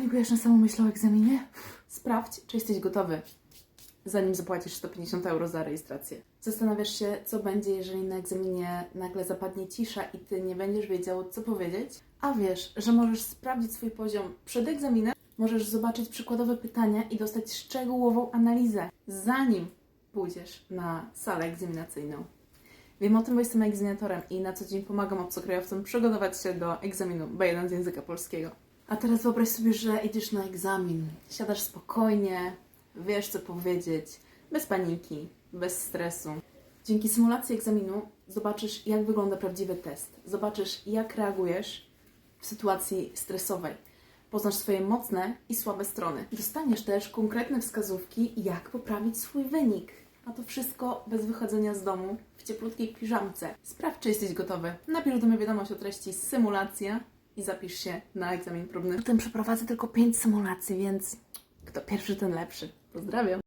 Panikujesz na samą myśl o egzaminie? Sprawdź, czy jesteś gotowy, zanim zapłacisz 150 euro za rejestrację. Zastanawiasz się, co będzie, jeżeli na egzaminie nagle zapadnie cisza i ty nie będziesz wiedział, co powiedzieć? A wiesz, że możesz sprawdzić swój poziom przed egzaminem, możesz zobaczyć przykładowe pytania i dostać szczegółową analizę, zanim pójdziesz na salę egzaminacyjną. Wiem o tym, bo jestem egzaminatorem i na co dzień pomagam obcokrajowcom przygotować się do egzaminu B1 z języka polskiego. A teraz wyobraź sobie, że idziesz na egzamin. Siadasz spokojnie, wiesz co powiedzieć, bez paniki, bez stresu. Dzięki symulacji egzaminu zobaczysz, jak wygląda prawdziwy test. Zobaczysz, jak reagujesz w sytuacji stresowej. Poznasz swoje mocne i słabe strony. Dostaniesz też konkretne wskazówki, jak poprawić swój wynik. A to wszystko bez wychodzenia z domu w cieplutkiej piżamce. Sprawdź, czy jesteś gotowy. Napisz do mnie wiadomość o treści symulacja i zapisz się na egzamin próbny. Potem przeprowadzę tylko 5 symulacji, więc kto pierwszy, ten lepszy. Pozdrawiam.